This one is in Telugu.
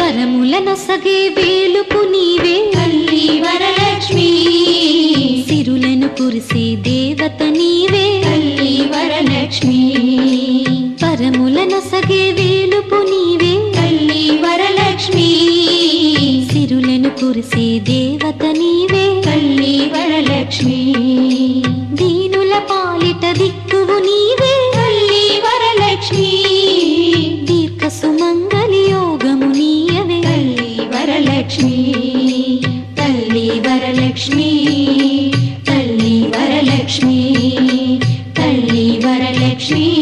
వరముల నసగే వేలుపు నీవే. తల్లి వరలక్ష్మి. సిరులను కురిసే దేవత నీవే. తల్లి వరలక్ష్మి. వరముల నసగే వేలుపు నీవే. తల్లి వరలక్ష్మి. సిరులను కురిసే దేవత నీవే. తల్లి వరలక్ష్మి. దీనుల పాలిట దిక్కువు నీవే. వరలక్ష్మి తల్లి వరలక్ష్మి తల్లి వరలక్ష్మి తల్లి వరలక్ష్మి.